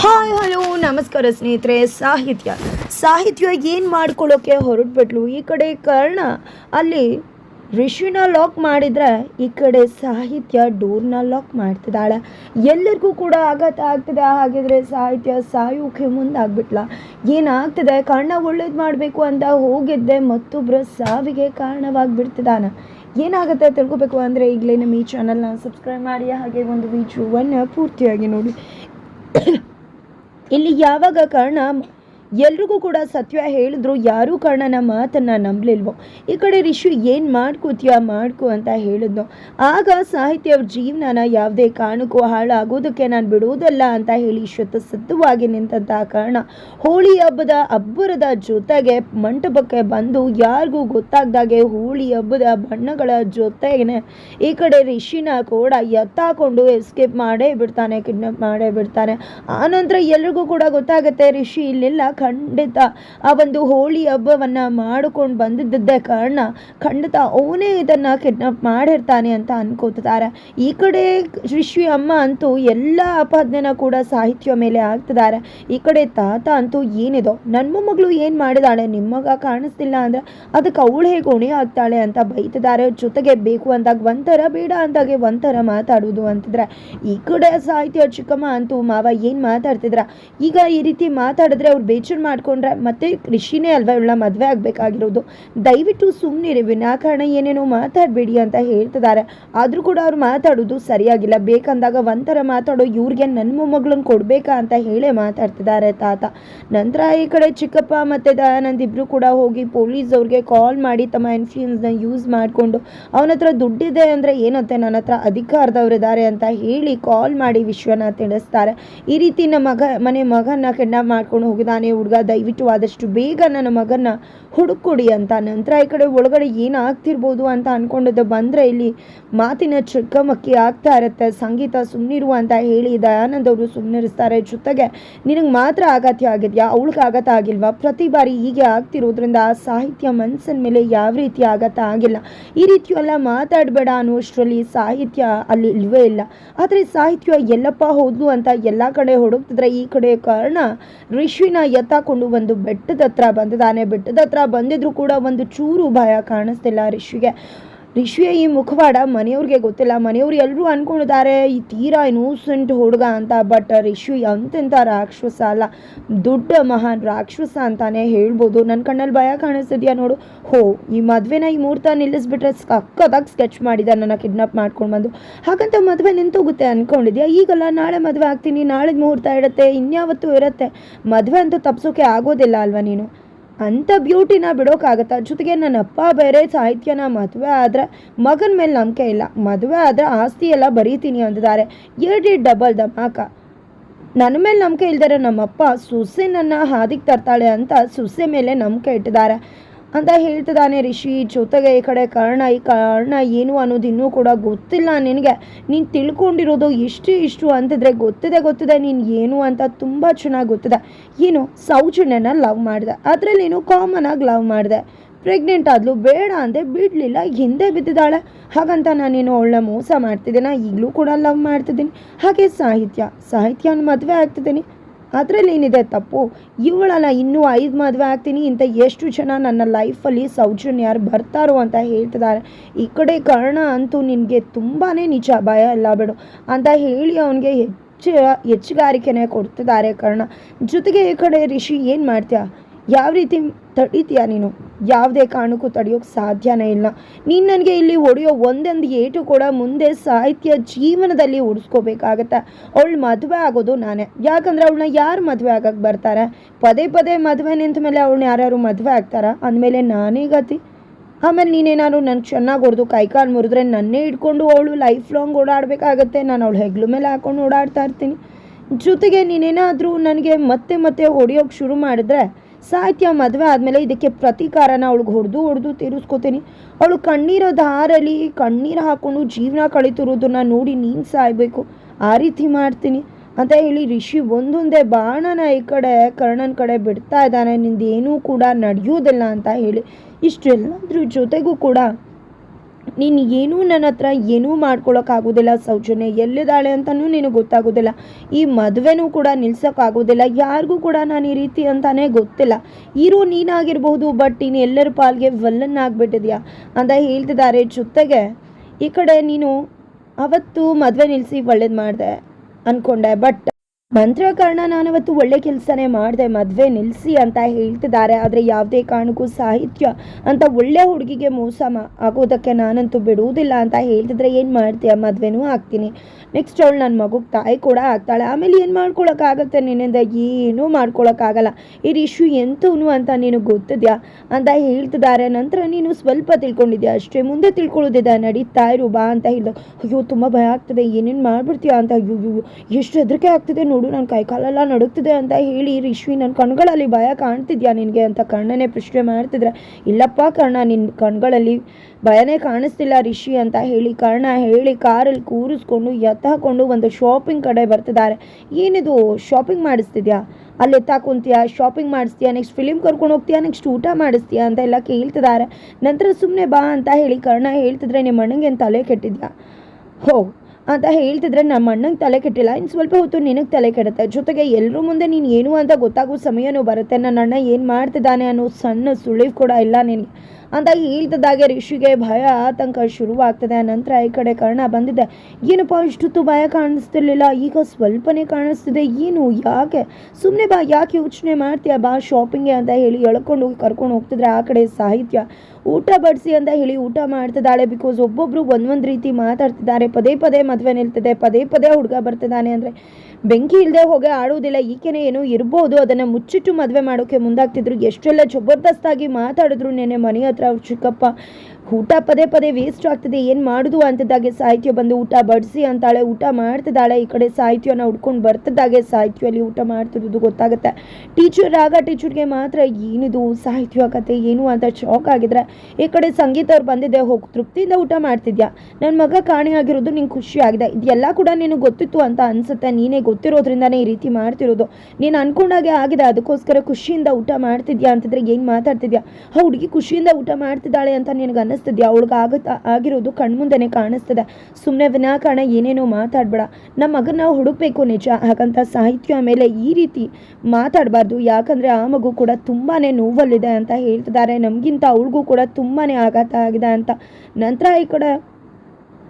Hi, hello, ನಮಸ್ಕಾರ ಸ್ನೇಹಿತರೆ. ಸಾಹಿತ್ಯ. ಸಾಹಿತ್ಯ ಏನು ಮಾಡ್ಕೊಳ್ಳೋಕ್ಕೆ ಹೊರಟ್ಬಿಟ್ಲು? ಈ ಕಡೆ ಕರ್ಣ. ಅಲ್ಲಿ ಋಷಿನ ಲಾಕ್ ಮಾಡಿದರೆ ಈ ಕಡೆ ಸಾಹಿತ್ಯ ಡೋರ್ನ ಲಾಕ್ ಮಾಡ್ತಿದ್ದಾಳೆ. ಎಲ್ಲರಿಗೂ ಕೂಡ ಆಘಾತ ಆಗ್ತಿದೆ. ಹಾಗಿದ್ರೆ ಸಾಹಿತ್ಯ ಸಾಯೋಕೆ ಮುಂದಾಗ್ಬಿಟ್ಲ. ಏನಾಗ್ತಿದೆ? ಕರ್ಣ ಒಳ್ಳೇದು ಮಾಡಬೇಕು ಅಂತ ಹೋಗಿದ್ದೆ. ಮತ್ತೊಬ್ಬರ ಸಾವಿಗೆ ಕಾರಣವಾಗಿಬಿಡ್ತಿದ್ದಾನೆ. ಏನಾಗುತ್ತೆ ತಿಳ್ಕೊಬೇಕು ಅಂದರೆ ಈಗಲೇ ನಮ್ಮ ಈ ಚಾನಲ್ನ ಸಬ್ಸ್ಕ್ರೈಬ್ ಮಾಡಿ. ಹಾಗೆ ಒಂದು ವಿಡಿಯೋವನ್ನು ಪೂರ್ತಿಯಾಗಿ ನೋಡಿ. ಇಲ್ಲಿ ಯಾವಾಗ ಕರ್ಣ ಎಲ್ರಿಗೂ ಕೂಡ ಸತ್ಯ ಹೇಳಿದ್ರು. ಯಾರೂ ಕರ್ಣನ ಮಾತನ್ನು ನಂಬಲಿಲ್ವೋ. ಈ ಕಡೆ ರಿಷಿ ಏನು ಮಾಡ್ಕೋತೀಯ, ಮಾಡ್ಕೋ ಅಂತ ಹೇಳಿದ್ನು. ಆಗ ಸಾಹಿತ್ಯ ಅವ್ರ ಜೀವನನ ಯಾವುದೇ ಕಾರಣಕ್ಕೂ ಹಾಳಾಗೋದಕ್ಕೆ ನಾನು ಬಿಡುವುದಲ್ಲ ಅಂತ ಹೇಳಿ ಶತಸಿದ್ಧವಾಗಿ ನಿಂತಹ ಕಾರಣ ಹೋಳಿ ಹಬ್ಬದ, ಅಬ್ಬರದ ಜೊತೆಗೆ ಮಂಟಪಕ್ಕೆ ಬಂದು ಯಾರಿಗೂ ಗೊತ್ತಾಗ್ದಾಗೆ ಹೋಳಿ ಹಬ್ಬದ ಬಣ್ಣಗಳ ಜೊತೆಗೆ ಈ ಕಡೆ ರಿಷಿನ ಕೂಡ ಎತ್ತಾಕೊಂಡು ಎಸ್ಕೇಪ್ ಮಾಡೇ ಬಿಡ್ತಾನೆ ಕಿಡ್ನಾಪ್ ಮಾಡೇ ಬಿಡ್ತಾನೆ. ಆನಂತರ ಎಲ್ರಿಗೂ ಕೂಡ ಗೊತ್ತಾಗುತ್ತೆ, ರಿಷಿ ಇಲ್ಲಿಲ್ಲ ಖಂಡಿತ ಆ ಒಂದು ಹೋಳಿ ಹಬ್ಬವನ್ನು ಮಾಡಿಕೊಂಡು ಬಂದಿದ್ದೇ ಕಾರಣ ಖಂಡಿತ ಅವನೇ ಇದನ್ನು ಕಿಡ್ನಾಪ್ ಮಾಡಿರ್ತಾನೆ ಅಂತ ಅನ್ಕೋತಿದ್ದಾರೆ. ಈ ಕಡೆ ರಿಷಿ ಅಮ್ಮ ಅಂತೂ ಎಲ್ಲ ಅಪಾದನೆನ ಕೂಡ ಸಾಹಿತ್ಯ ಮೇಲೆ ಆಗ್ತಿದ್ದಾರೆ ಈ ಕಡೆ ತಾತ ಅಂತೂ ಏನಿದೋ ನನ್ನ ಮೊಮ್ಮಗಳು ಏನು ಮಾಡಿದಾಳೆ? ನಿಮ್ಮಗ ಮಗ ಕಾಣಿಸ್ತಿಲ್ಲ ಅಂದರೆ ಅದಕ್ಕೆ ಅವಳು ಹೇಗೆ ಹೊಣೆ ಆಗ್ತಾಳೆ ಅಂತ ಬೈತಿದ್ದಾರೆ. ಜೊತೆಗೆ ಬೇಕು ಅಂದಾಗ ಒಂಥರ ಬೇಡ ಅಂದಾಗೆ ಒಂಥರ ಮಾತಾಡುವುದು ಅಂತಿದ್ರೆ. ಈ ಕಡೆ ಸಾಹಿತ್ಯ ಚಿಕ್ಕಮ್ಮ ಅಂತೂ ಮಾವ ಏನು ಮಾತಾಡ್ತಿದ್ರ? ಈಗ ಈ ರೀತಿ ಮಾತಾಡಿದ್ರೆ ಅವ್ರು ಬೇಜಾರು ಮಾಡ್ಕೊಂಡ್ರೆ ಮತ್ತೆ ಋಷಿನೇ ಅಲ್ವಾ ಇವಳ ಮದುವೆ ಆಗಬೇಕಾಗಿರೋದು? ದಯವಿಟ್ಟು ಸುಮ್ಮನಿರಿ ವಿನಾಕಾರಣ ಏನೇನೋ ಮಾತಾಡಬೇಡಿ ಅಂತ ಹೇಳ್ತಿದ್ದಾರೆ. ಆದರೂ ಕೂಡ ಅವ್ರು ಮಾತಾಡೋದು ಸರಿಯಾಗಿಲ್ಲ. ಬೇಕಂದಾಗ ಒಂಥರ ಮಾತಾಡೋ ಇವ್ರಿಗೆ ನನ್ನ ಮೊಮ್ಮಗಳನ್ನ ಕೊಡಬೇಕಾ ಅಂತ ಹೇಳೇ ಮಾತಾಡ್ತಿದ್ದಾರೆ ತಾತ. ನಂತರ ಈ ಕಡೆ ಚಿಕ್ಕಪ್ಪ ಮತ್ತು ದಯಾನಂದ್ ಇಬ್ಬರು ಕೂಡ ಹೋಗಿ ಪೊಲೀಸ್ ಅವ್ರಿಗೆ ಕಾಲ್ ಮಾಡಿ ತಮ್ಮ ಇನ್ಫ್ಲೂಯೆನ್ಸ್ನ ಯೂಸ್ ಮಾಡಿಕೊಂಡು, ಅವನ ಹತ್ರ ದುಡ್ಡಿದೆ ಅಂದರೆ ಏನಂತೆ ನನ್ನ ಹತ್ರ? ಅಧಿಕಾರದವರಿದ್ದಾರೆ ಅಂತ ಹೇಳಿ ಕಾಲ್ ಮಾಡಿ ವಿಶ್ವನ ತಿಳಿಸ್ತಾರೆ. ಈ ರೀತಿ ನಮ್ಮ ಮಗ, ಮನೆ ಮಗನ ಕೆಂಡ ಮಾಡ್ಕೊಂಡು ಹೋಗಿದ್ದಾನೆ. ಹುಡುಗ, ದಯವಿಟ್ಟು ಆದಷ್ಟು ಬೇಗ ನನ್ನ ಮಗನ ಹುಡುಕೊಡಿ ಅಂತ. ನಂತರ ಈ ಕಡೆ ಒಳಗಡೆ ಏನಾಗ್ತಿರ್ಬೋದು ಅಂತ ಅನ್ಕೊಂಡಿದ್ದ ಬಂದರೆ ಇಲ್ಲಿ ಮಾತಿನ ಚಕ್ಕಮಕ್ಕಿ ಆಗ್ತಾ ಇರುತ್ತೆ. ಸಂಗೀತ ಸುಮ್ಮನಿರು ಅಂತ ಹೇಳಿ ದಯಾನಂದ್ ಅವರು ಸುಮ್ಮನಿರಿಸ್ತಾರೆ ಜೊತೆಗೆ ನಿನಗೆ ಮಾತ್ರ ಆಘಾತ ಆಗಿದೆಯಾ? ಅವಳಿಗೆ ಆಘಾತ ಆಗಿಲ್ವಾ? ಪ್ರತಿ ಬಾರಿ ಹೀಗೆ ಆಗ್ತಿರೋದ್ರಿಂದ ಆ ಸಾಹಿತ್ಯ ಮನಸ್ಸಿನ ಮೇಲೆ ಯಾವ ರೀತಿ ಆಘಾತ ಆಗಿಲ್ಲ. ಈ ರೀತಿ ಎಲ್ಲ ಮಾತಾಡಬೇಡ ಅನ್ನುವಷ್ಟರಲ್ಲಿ ಸಾಹಿತ್ಯ ಅಲ್ಲಿ ಇಲ್ವೇ ಇಲ್ಲ. ಆದರೆ ಸಾಹಿತ್ಯ ಎಲ್ಲಪ್ಪ ಹೋದ್ಲು ಅಂತ ಎಲ್ಲ ಕಡೆ ಹುಡುಕ್ತಿದ್ರೆ ಈ ಕಡೆ ಕಾರಣ ಋಷಿನ ಎತ್ತಾಕೊಂಡು ಒಂದು ಬೆಟ್ಟದ ಹತ್ರ ಬಂದಿದ್ದಾನೆ ಬೆಟ್ಟದ ಹತ್ರ ಬಂದಿದ್ರು ಕೂಡ ಒಂದು ಚೂರು ಭಯ ಕಾಣಿಸ್ತಿಲ್ಲ ಋಷಿಗೆ ರಿಷಿಯ ಈ ಮುಖವಾಡ? ಮನೆಯವ್ರಿಗೆ ಗೊತ್ತಿಲ್ಲ. ಮನೆಯವ್ರು ಎಲ್ಲರೂ ಅನ್ಕೊಂಡಿದ್ದಾರೆ, ಈ ತೀರಾ ಇನ್ನೂಸೆಂಟ್ ಹುಡುಗ ಅಂತ. ಬಟ್ ರಿಷಿ ಅಂತೆಂಥ ರಾಕ್ಷಸ ಅಲ್ಲ. ದೊಡ್ಡ ಮಹಾನ್ ರಾಕ್ಷಸ ಅಂತಾನೆ ಹೇಳ್ಬೋದು. ನನ್ನ ಕಣ್ಣಲ್ಲಿ ಭಯ ಕಾಣಿಸ್ತಿದ್ಯಾ ನೋಡು. ಹೋ, ಈ ಮದುವೆನ ಈ ಮುಹೂರ್ತ ನಿಲ್ಲಿಸ್ಬಿಟ್ರೆ ಸಕ್ಕದಾಗಿ ಸ್ಕೆಚ್ ಮಾಡಿದ ನನ್ನ ಕಿಡ್ನಾಪ್ ಮಾಡ್ಕೊಂಡು ಬಂದು. ಹಾಗಂತ ಮದುವೆ ನಿಂತೋಗುತ್ತೆ ಅಂದ್ಕೊಂಡಿದ್ಯಾ ಈಗಲ್ಲ ನಾಳೆ ಮದುವೆ ಆಗ್ತೀನಿ. ನಾಳೆ ಮುಹೂರ್ತ ಇರುತ್ತೆ ಇನ್ಯಾವತ್ತೂ ಇರುತ್ತೆ. ಮದುವೆ ಅಂತೂ ತಪ್ಸೋಕೆ ಆಗೋದಿಲ್ಲ ಅಲ್ವಾ ನೀನು? ಅಂಥ ಬ್ಯೂಟಿನ ಬಿಡೋಕ್ಕಾಗತ್ತಾ ಜೊತೆಗೆ ನನ್ನ ಅಪ್ಪ ಬೇರೆ ಸಾಹಿತ್ಯನ ಮದುವೆ ಆದರೆ ಮಗನ ಮೇಲೆ ನಂಬಿಕೆ ಇಲ್ಲ. ಮದುವೆ ಆದರೆ ಆಸ್ತಿ ಎಲ್ಲ ಬರೀತೀನಿ ಅಂದಿದ್ದಾರೆ. ಎರಡು ಡಬಲ್ ದಮಾಕ ನನ್ನ ಮೇಲೆ ನಂಬಿಕೆ ಇಲ್ದರೆ ನಮ್ಮಪ್ಪ ಸೊಸೆ ನನ್ನ ಹಾದಿಗೆ ತರ್ತಾಳೆ ಅಂತ ಸೊಸೆ ಮೇಲೆ ನಂಬಿಕೆ ಇಟ್ಟಿದ್ದಾರೆ. ಅಂತ ಹೇಳ್ತಿದ್ದಾನೆ ರಿಷಿ. ಜೊತೆಗೆ ಈ ಕಡೆ ಕರ್ಣ, ಈ ಕರ್ಣ ಏನು ಅನ್ನೋದು ಇನ್ನೂ ಕೂಡ ಗೊತ್ತಿಲ್ಲ ನಿನಗೆ. ನೀನು ತಿಳ್ಕೊಂಡಿರೋದು ಇಷ್ಟು ಇಷ್ಟು ಅಂತಿದ್ರೆ ಗೊತ್ತಿದೆ ಗೊತ್ತಿದೆ. ನೀನು ಏನು ಅಂತ ತುಂಬ ಚೆನ್ನಾಗಿ ಗೊತ್ತಿದೆ. ಏನು, ಸೌಜನ್ಯನ ಲವ್ ಮಾಡಿದೆ. ಅದರಲ್ಲಿ ನೀನು ಕಾಮನ್ ಆಗಿ ಲವ್ ಮಾಡಿದೆ. ಪ್ರೆಗ್ನೆಂಟ್ ಆದ್ಲು ಬೇಡ ಅಂದೆ, ಬಿಡಲಿಲ್ಲ, ಹಿಂದೆ ಬಿದ್ದಿದ್ದಾಳೆ. ಹಾಗಂತ ನಾನೇನು ಅವಳನ್ನ ಮೋಸ ಮಾಡ್ತಿದ್ದೀನಿ? ಈಗಲೂ ಕೂಡ ಲವ್ ಮಾಡ್ತಿದ್ದೀನಿ. ಹಾಗೆ ಸಾಹಿತ್ಯ. ಸಾಹಿತ್ಯನ ಮದುವೆ ಆಗ್ತಿದ್ದೀನಿ. ಅದರಲ್ಲಿ ಏನಿದೆ ತಪ್ಪು? ಇವಳಲ್ಲ ಇನ್ನೂ ಐದು ಮದುವೆ ಆಗ್ತೀನಿ, ಇಂಥ ಎಷ್ಟು ಜನ ನನ್ನ ಲೈಫಲ್ಲಿ ಸೌಜನ್ಯಾರು ಬರ್ತಾರೋ ಅಂತ ಹೇಳ್ತಿದ್ದಾರೆ. ಈ ಕಡೆ ಕರ್ಣ ಅಂತೂ ನಿನಗೆ ತುಂಬಾ ನಿಜ, ಭಯ ಇಲ್ಲ ಬಿಡು ಅಂತ ಹೇಳಿ ಅವನಿಗೆ ಹೆಚ್ಚು, ಹೆಚ್ಚುಗಾರಿಕೆನೇ ಕೊಡ್ತಿದ್ದಾರೆ ಕರ್ಣ. ಜೊತೆಗೆ ಈ ಕಡೆ ರಿಷಿ ಏನು ಮಾಡ್ತೀಯ? ಯಾವ ರೀತಿ ತಡೀತೀಯ ನೀನು? ಯಾವುದೇ ಕಾರಣಕ್ಕೂ ತಡೆಯೋಕ್ಕೆ ಸಾಧ್ಯನೇ ಇಲ್ಲ. ನೀನು ನನಗೆ ಇಲ್ಲಿ ಹೊಡೆಯೋ ಒಂದೊಂದು ಏಟು ಕೂಡ ಮುಂದೆ ಸಾಹಿತ್ಯ ಜೀವನದಲ್ಲಿ ಉಡಿಸ್ಕೋಬೇಕಾಗತ್ತೆ. ಅವಳು ಮದುವೆ ಆಗೋದು ನಾನೇ. ಯಾಕಂದರೆ ಅವಳನ್ನ ಯಾರು ಮದುವೆ ಆಗಕ್ಕೆ ಬರ್ತಾರೆ? ಪದೇ ಪದೇ ಮದುವೆ ನಿಂತ ಮೇಲೆ ಅವಳನ್ನ ಯಾರ್ಯಾರು ಮದುವೆ ಆಗ್ತಾರ? ಅಂದಮೇಲೆ ನಾನೇ ಗತಿ. ಆಮೇಲೆ ನೀನೇನಾದ್ರು ನನ್ನ ಚೆನ್ನಾಗಿ ಹೊಡೆದು ಕೈಕಾಲು ಮುರಿದ್ರೆ ನನ್ನೇ ಇಟ್ಕೊಂಡು ಅವಳು ಲೈಫ್ ಲಾಂಗ್ ಓಡಾಡಬೇಕಾಗತ್ತೆ. ನಾನು ಅವಳು ಹೆಗ್ಲು ಮೇಲೆ ಹಾಕೊಂಡು ಓಡಾಡ್ತಾ ಇರ್ತೀನಿ. ಜೊತೆಗೆ ನೀನೇನಾದರೂ ನನಗೆ ಮತ್ತೆ ಮತ್ತೆ ಹೊಡೆಯೋಕೆ ಶುರು ಮಾಡಿದ್ರೆ ಸಾಹಿತ್ಯ ಮದುವೆ ಆದಮೇಲೆ ಇದಕ್ಕೆ ಪ್ರತೀಕಾರನ ಅವಳಿಗೆ ಹೊಡೆದು ಹೊಡೆದು ತೀರಿಸ್ಕೋತೀನಿ. ಅವಳು ಕಣ್ಣೀರ ದಾರಲ್ಲಿ ಕಣ್ಣೀರು ಹಾಕೊಂಡು ಜೀವನ ಕಳೀತಿರೋದನ್ನ ನೋಡಿ ನೀನು ಸಾಯಬೇಕು. ಆ ರೀತಿ ಮಾಡ್ತೀನಿ. ಅಂತ ಹೇಳಿ ರಿಷಿ ಒಂದೊಂದೇ ಬಾಣನ ಈ ಕಡೆ, ಕರ್ಣನ ಕಡೆ ಬಿಡ್ತಾ ಇದ್ದಾನೆ. ನಿಂದೇನೂ ಕೂಡ ನಡೆಯೋದಿಲ್ಲ ಅಂತ ಹೇಳಿ ಇಷ್ಟೆಲ್ಲದ್ರ ಜೊತೆಗೂ ಕೂಡ ನೀನು ಏನೂ ನನ್ನ ಹತ್ರ ಏನೂ ಮಾಡ್ಕೊಳ್ಳೋಕ್ಕಾಗೋದಿಲ್ಲ ಸೌಜನ್ಯ ಎಲ್ಲಿದ್ದಾಳೆ ಅಂತಲೂ ನಿನಗೆ ಗೊತ್ತಾಗೋದಿಲ್ಲ. ಈ ಮದುವೆನೂ ಕೂಡ ನಿಲ್ಸೋಕ್ಕಾಗೋದಿಲ್ಲ ಯಾರಿಗೂ ಕೂಡ ನಾನು ಈ ರೀತಿ ಅಂತಲೇ ಗೊತ್ತಿಲ್ಲ. ಇರೋ ನೀನಾಗಿರ್ಬೋದು ಬಟ್ ನೀನು ಎಲ್ಲರ ಪಾಲ್ಗೆ ವಲ್ಲನ್ನಾಗ್ಬಿಟ್ಟಿದ್ಯಾ ಅಂತ ಹೇಳ್ತಿದ್ದಾರೆ ಜೊತೆಗೆ. ಈ ಕಡೆ ನೀನು ಅವತ್ತು ಮದುವೆ ನಿಲ್ಲಿಸಿ ಒಳ್ಳೇದು ಮಾಡಿದೆ ಅಂದ್ಕೊಂಡೆ ಬಟ್ ಮಂತ್ರ ಕಾರಣ ನಾನು ಅವತ್ತು ಒಳ್ಳೆ ಕೆಲಸನೇ ಮಾಡಿದೆ ಮದುವೆ ನಿಲ್ಲಿಸಿ ಅಂತ ಹೇಳ್ತಿದ್ದಾರೆ. ಆದರೆ ಯಾವುದೇ ಕಾರಣಕ್ಕೂ ಸಾಹಿತ್ಯ ಅಂತ ಒಳ್ಳೆ ಹುಡುಗಿಗೆ ಮೋಸ ಆಗೋದಕ್ಕೆ ನಾನಂತೂ ಬಿಡುವುದಿಲ್ಲ ಅಂತ ಹೇಳ್ತಿದ್ರೆ ಏನು ಮಾಡ್ತೀಯ? ಮದುವೆನೂ ಆಗ್ತೀನಿ. ನೆಕ್ಸ್ಟ್ ಅವಳು ನನ್ನ ಮಗುಗೆ ತಾಯಿ ಕೂಡ ಆಗ್ತಾಳೆ. ಆಮೇಲೆ ಏನು ಮಾಡ್ಕೊಳಕ್ಕಾಗತ್ತೆ? ನಿನ್ನಿಂದ ಏನೂ ಮಾಡ್ಕೊಳಕ್ಕಾಗಲ್ಲ. ಈ ಇಶ್ಯೂ ಎಂತವನು ಅಂತ ನೀನು ಗೊತ್ತಿದ್ಯಾ? ಅಂತ ಹೇಳ್ತಿದ್ದಾರೆ. ನಂತರ ನೀನು ಸ್ವಲ್ಪ ತಿಳ್ಕೊಂಡಿದ್ಯಾ? ಅಷ್ಟೇ ಮುಂದೆ ತಿಳ್ಕೊಳ್ಳೋದಿದೆ. ನಡೀತಾ ಇರು ಬಾ ಅಂತ ಹೇಳಿದ. ಅಯ್ಯೋ ತುಂಬ ಭಯ ಆಗ್ತದೆ. ಏನೇನು ಮಾಡ್ಬಿಡ್ತೀಯಾ ಅಂತ? ಅಯ್ಯೋ, ಎಷ್ಟು ಹೆದರಿಕೆ ಆಗ್ತಿದೆ ನೋಡು. ನನ್ನ ಕೈಕಾಲೆಲ್ಲ ನಡುಗ್ತಿದೆ ಅಂತ ಹೇಳಿ ರಿಶ್ವಿ ನನ್ನ ಕಣ್ಗಳಲ್ಲಿ ಭಯ ಕಾಣ್ತಿದ್ಯಾ ನಿನಗೆ ಅಂತ ಕಣ್ಣನೇ ಪ್ರಶ್ನೆ ಮಾಡ್ತಿದ್ರೆ. ಇಲ್ಲಪ್ಪ ಕರ್ಣ ನಿನ್ನ ಕಣ್ಗಳಲ್ಲಿ ಭಯನೇ ಕಾಣಿಸ್ತಿಲ್ಲ ರಿಷಿ ಅಂತ ಹೇಳಿ, ಕರ್ಣ ಹೇಳಿ ಕಾರಲ್ಲಿ ಕೂರಿಸ್ಕೊಂಡು ಎತ್ತಾಕೊಂಡು ಒಂದು ಶಾಪಿಂಗ್ ಕಡೆ ಬರ್ತಿದ್ದಾರೆ. ಏನಿದು ಶಾಪಿಂಗ್ ಮಾಡಿಸ್ತಿದ್ಯಾ? ಅಲ್ಲಿ ಎತ್ತಾಕೊಂತೀಯಾ ಶಾಪಿಂಗ್ ಮಾಡಿಸ್ತೀಯಾ? ನೆಕ್ಸ್ಟ್ ಫಿಲಿಮ್ ಕರ್ಕೊಂಡು ಹೋಗ್ತೀಯಾ? ನೆಕ್ಸ್ಟ್ ಊಟ ಮಾಡಿಸ್ತೀಯಾ? ಅಂತ ಎಲ್ಲ ಕೇಳ್ತಿದ್ದಾರೆ. ನಂತರ ಸುಮ್ಮನೆ ಬಾ ಅಂತ ಹೇಳಿ ಕರ್ಣ ಹೇಳ್ತಿದ್ರೆ, ನಿಮ್ಮ ಅಣ್ಣಂಗೆ ತಲೆ ಕೆಟ್ಟಿದ್ಯಾ? ಹೋ ಅಂತ ಹೇಳ್ತಿದ್ರೆ ನಮ್ಮ ಅಣ್ಣಂಗೆ ತಲೆ ಕೆಟ್ಟಿಲ್ಲ. ಇನ್ನು ಸ್ವಲ್ಪ ಹೊತ್ತು ನಿನಗೆ ತಲೆ ಕೆಡುತ್ತೆ. ಜೊತೆಗೆ ಎಲ್ಲರೂ ಮುಂದೆ ನೀನು ಏನು ಅಂತ ಗೊತ್ತಾಗೋ ಸಮಯನೂ ಬರುತ್ತೆ. ನನ್ನ ಅಣ್ಣ ಏನು ಮಾಡ್ತಿದ್ದಾನೆ ಅನ್ನೋ ಸಣ್ಣ ಸುಳಿವು ಕೂಡ ಇಲ್ಲ ನಿನಗೆ. ಅಂತ ಹೇಳ್ತಿದ್ದಾಗೆ ರಿಷಿಗೆ ಭಯ, ಆತಂಕ ಶುರುವಾಗ್ತದೆ. ನಂತರ ಈ ಕಡೆ ಕರ್ಣ ಬಂದಿದ್ದೆ ಏನಪ್ಪ, ಇಷ್ಟೊತ್ತು ಭಯ ಕಾಣಿಸ್ತಿರ್ಲಿಲ್ಲ. ಈಗ ಸ್ವಲ್ಪನೇ ಕಾಣಿಸ್ತಿದೆ. ಏನು, ಯಾಕೆ? ಸುಮ್ಮನೆ ಬಾ, ಯಾಕೆ ಯೋಚನೆ ಮಾಡ್ತೀಯ? ಬಾ ಶಾಪಿಂಗ್ಗೆ ಅಂತ ಹೇಳಿ ಎಳ್ಕೊಂಡು ಹೋಗಿ ಕರ್ಕೊಂಡು ಹೋಗ್ತಿದ್ರೆ ಆ ಕಡೆ ಸಾಹಿತ್ಯ. ಊಟ ಬಡಿಸಿ ಅಂತ ಹೇಳಿ ಊಟ ಮಾಡ್ತಿದ್ದಾಳೆ ಬಿಕಾಸ್ ಒಬ್ಬೊಬ್ರು ಒಂದೊಂದು ರೀತಿ ಮಾತಾಡ್ತಿದ್ದಾರೆ, ಪದೇ ಪದೇ ಮದುವೆ ನಿಲ್ತಿದೆ, ಪದೇ ಪದೇ ಹುಡುಗ ಬರ್ತಿದ್ದಾನೆ ಅಂದರೆ ಬೆಂಕಿ ಇಲ್ಲದೆ ಹೋಗಿ ಆಡೋದಿಲ್ಲ, ಈಕೆನೆ ಏನೋ ಇರ್ಬೋದು, ಅದನ್ನು ಮುಚ್ಚಿಟ್ಟು ಮದುವೆ ಮಾಡೋಕ್ಕೆ ಮುಂದಾಗ್ತಿದ್ರು. ಎಷ್ಟೆಲ್ಲ ಜಬರ್ದಸ್ತಾಗಿ ಮಾತಾಡಿದ್ರು ನೆನೆ ಮನೆ ಹತ್ರ ಅವ್ರ ಚಿಕ್ಕಪ್ಪ. ಊಟ ಪದೇ ಪದೇ ವೇಸ್ಟ್ ಆಗ್ತಿದೆ, ಏನು ಮಾಡುದು ಅಂತಿದ್ದಾಗೆ ಸಾಹಿತ್ಯ ಬಂದು ಊಟ ಬಡಿಸಿ ಅಂತಾಳೆ, ಊಟ ಮಾಡ್ತಿದ್ದಾಳೆ. ಈ ಕಡೆ ಸಾಹಿತ್ಯನ ಹುಡ್ಕೊಂಡು ಬರ್ತಿದ್ದಾಗೆ, ಸಾಹಿತ್ಯದಲ್ಲಿ ಊಟ ಮಾಡ್ತಿರೋದು ಗೊತ್ತಾಗುತ್ತೆ. ಟೀಚರ್ ಆಗ ಟೀಚರ್ಗೆ ಮಾತ್ರ ಏನಿದು, ಸಾಹಿತ್ಯ ಕತೆ ಏನು ಅಂತ ಶಾಕ್ ಆಗಿದ್ರೆ, ಈ ಕಡೆ ಸಂಗೀತ ಅವ್ರು ಬಂದಿದ್ದೆ ಹೋಗಿ ತೃಪ್ತಿಯಿಂದ ಊಟ ಮಾಡ್ತಿದ್ಯಾ? ನನ್ನ ಮಗ ಕಾಣೆಯಾಗಿರೋದು ನಿಂಗೆ ಖುಷಿ ಆಗಿದೆ. ಇದೆಲ್ಲ ಕೂಡ ನಿನಗೆ ಗೊತ್ತಿತ್ತು ಅಂತ ಅನ್ಸುತ್ತೆ, ನೀನೇ ಗೊತ್ತಿರೋದ್ರಿಂದನೇ ಈ ರೀತಿ ಮಾಡ್ತಿರೋದು. ನೀನು ಅನ್ಕೊಂಡಾಗೆ ಆಗಿದೆ, ಅದಕ್ಕೋಸ್ಕರ ಖುಷಿಯಿಂದ ಊಟ ಮಾಡ್ತಿದ್ಯಾ ಅಂತಂದರೆ ಏನು ಮಾತಾಡ್ತಿದ್ಯಾ? ಆ ಹುಡುಗಿ ಖುಷಿಯಿಂದ ಊಟ ಮಾಡ್ತಿದ್ದಾಳೆ ಅಂತ ನಿನಗೆ ಅನ್ನಿಸ್ತಿದ್ಯಾ? ಅವಳಿಗೆ ಆಗುತ್ತಾ ಆಗಿರೋದು ಕಣ್ಮುಂದೆನೇ ಕಾಣಿಸ್ತದೆ. ಸುಮ್ಮನೆ ವಿನಾಕಾರಣ ಏನೇನೋ ಮಾತಾಡಬೇಡ. ನಮ್ಮ ಮಗನ ಹುಡುಕ್ಬೇಕು ನಿಜ. ಹಾಗಂತ ಸಾಹಿತ್ಯ ಮೇಲೆ ಈ ರೀತಿ ಮಾತಾಡಬಾರ್ದು. ಯಾಕಂದರೆ ಆ ಮಗು ಕೂಡ ತುಂಬಾ ನೋವಲ್ಲಿದೆ ಅಂತ ಹೇಳ್ತಿದ್ದಾರೆ. ನಮಗಿಂತ ಅವಳಿಗೂ ಕೂಡ ತುಂಬಾ ಆಘಾತ ಆಗಿದೆ ಅಂತ. ನಂತರ ಈ ಕಡೆ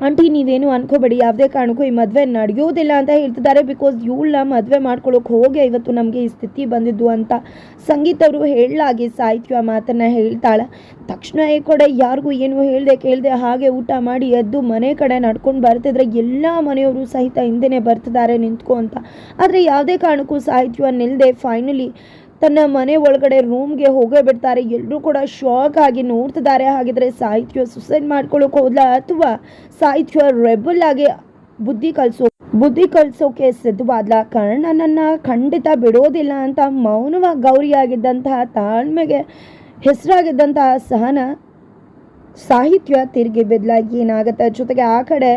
ಆಂಟಿ, ನೀವೇನು ಅನ್ಕೋಬೇಡಿ. ಯಾವುದೇ ಕಾರಣಕ್ಕೂ ಈ ಮದುವೆ ನಡೆಯೋದಿಲ್ಲ ಅಂತ ಹೇಳ್ತಿದ್ದಾರೆ. ಬಿಕಾಸ್ ಇವಳನ್ನ ಮದುವೆ ಮಾಡ್ಕೊಳ್ಳೋಕೆ ಹೋಗಿ ಇವತ್ತು ನಮಗೆ ಈ ಸ್ಥಿತಿ ಬಂದಿದ್ದು ಅಂತ ಸಂಗೀತ ಅವರು ಹೇಳಲಾಗಿ ಸಾಹಿತ್ಯ ಮಾತನ್ನು ಹೇಳ್ತಾಳೆ. ತಕ್ಷಣ ಈ ಕಡೆ ಯಾರಿಗೂ ಏನು ಹೇಳ್ದೆ ಕೇಳದೆ ಹಾಗೆ ಊಟ ಮಾಡಿ ಎದ್ದು ಮನೆ ಕಡೆ ನಡ್ಕೊಂಡು ಬರ್ತಿದ್ರೆ ಎಲ್ಲ ಮನೆಯವರು ಸಹಿತ ಹಿಂದೆನೇ ಬರ್ತಿದ್ದಾರೆ ನಿಂತ್ಕೊ ಅಂತ. ಆದರೆ ಯಾವುದೇ ಕಾರಣಕ್ಕೂ ಸಾಹಿತ್ಯ ನಿಲ್ಲದೆ ಫೈನಲಿ ತನ್ನ ಮನೆ ಒಳಗಡೆ ರೂಮ್ಗೆ ಹೋಗೇ ಬಿಡ್ತಾರೆ. ಎಲ್ಲರೂ ಕೂಡ ಶಾಕ್ ಆಗಿ ನೋಡ್ತಿದ್ದಾರೆ. ಹಾಗಿದ್ರೆ ಸಾಹಿತ್ಯ ಸುಸೈಡ್ ಮಾಡ್ಕೊಳ್ಳೋಕೆ ಹೋದ್ಲ ಅಥವಾ ಸಾಹಿತ್ಯ ರೆಬಲ್ ಆಗಿ ಬುದ್ಧಿ ಕಲಿಸೋ ಬುದ್ಧಿ ಕಲಿಸೋಕೆ ಸಿದ್ಧವಾದ್ಲ? ಕರ್ಣನನ್ನ ಖಂಡಿತ ಬಿಡೋದಿಲ್ಲ ಅಂತ ಮೌನವಾಗಿ ಗೌರಿಯಾಗಿದ್ದಂತಹ ತಾಳ್ಮೆಗೆ ಹೆಸರಾಗಿದ್ದಂತಹ ಸಹನ ಸಾಹಿತ್ಯ ತಿರುಗಿ ಬದಲಾಗಿ ಏನಾಗುತ್ತೆ? ಜೊತೆಗೆ ಆ ಕಡೆ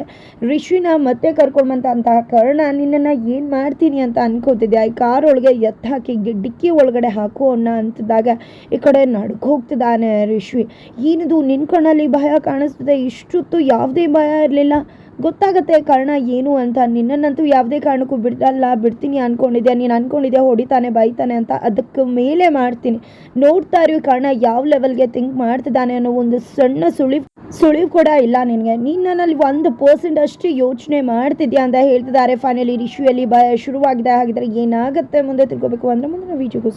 ರಿಷಿನ ಮತ್ತೆ ಕರ್ಕೊಂಡ್ಬಂತಹ ಕರ್ಣ, ನಿನ್ನನ್ನು ಏನು ಮಾಡ್ತೀನಿ ಅಂತ ಅನ್ಕೋತಿದ್ದೆ ಈ ಕಾರ್ ಒಳಗೆ ಎತ್ತು ಹಾಕಿ ಡಿಕ್ಕಿ ಒಳಗಡೆ ಹಾಕು ಅನ್ನೋ ಅಂತಿದ್ದಾಗ ಈ ಕಡೆ ನಡ್ಕೋಗ್ತಿದ್ದಾನೆ ರಿಷಿ. ಏನಿದು ನಿನ್ನ ಕಣ್ಣಲ್ಲಿ ಭಯ ಕಾಣಿಸ್ತಿದೆ? ಇಷ್ಟೊತ್ತು ಯಾವುದೇ ಭಯ ಇರಲಿಲ್ಲ. ಗೊತ್ತಾಗತ್ತೆ ಕಾರಣ ಏನು ಅಂತ. ನಿನ್ನನ್ನಂತೂ ಯಾವುದೇ ಕಾರಣಕ್ಕೂ ಬಿಡಲ್ಲ, ಬಿಡ್ತೀನಿ ಅನ್ಕೊಂಡಿದ್ಯಾ, ನೀನು ಅನ್ಕೊಂಡಿದ್ಯಾ ಹೊಡಿತಾನೆ ಬೈತಾನೆ ಅಂತ ಅದಕ್ಕೆ ಮೇಲೆ ಮಾಡ್ತೀನಿ. ನೋಡ್ತಾ ಇರೋ ಕಾರಣ ಯಾವ ಲೆವೆಲ್ಗೆ ಥಿಂಕ್ ಮಾಡ್ತಿದ್ದಾನೆ ಅನ್ನೋ ಒಂದು ಸಣ್ಣ ಸುಳಿವು ಸುಳಿವು ಕೂಡ ಇಲ್ಲ ನಿನಗೆ. ನೀನು ನನ್ನಲ್ಲಿ ಒಂದು ಪರ್ಸೆಂಟ್ ಅಷ್ಟು ಯೋಚನೆ ಮಾಡ್ತಿದ್ಯಾ ಅಂತ ಹೇಳ್ತಿದ್ದಾರೆ. ಫೈನಲಿ ರಿಶ್ಯೂಯಲ್ಲಿ ಬ, ಶುರುವಾಗಿದೆ. ಹಾಗಿದ್ರೆ ಏನಾಗುತ್ತೆ ಮುಂದೆ ತಿಳ್ಕೊಬೇಕು ಅಂದರೆ ಮುಂದಿನ ವಿಡಿಯೋಗೋಸ್ಕರ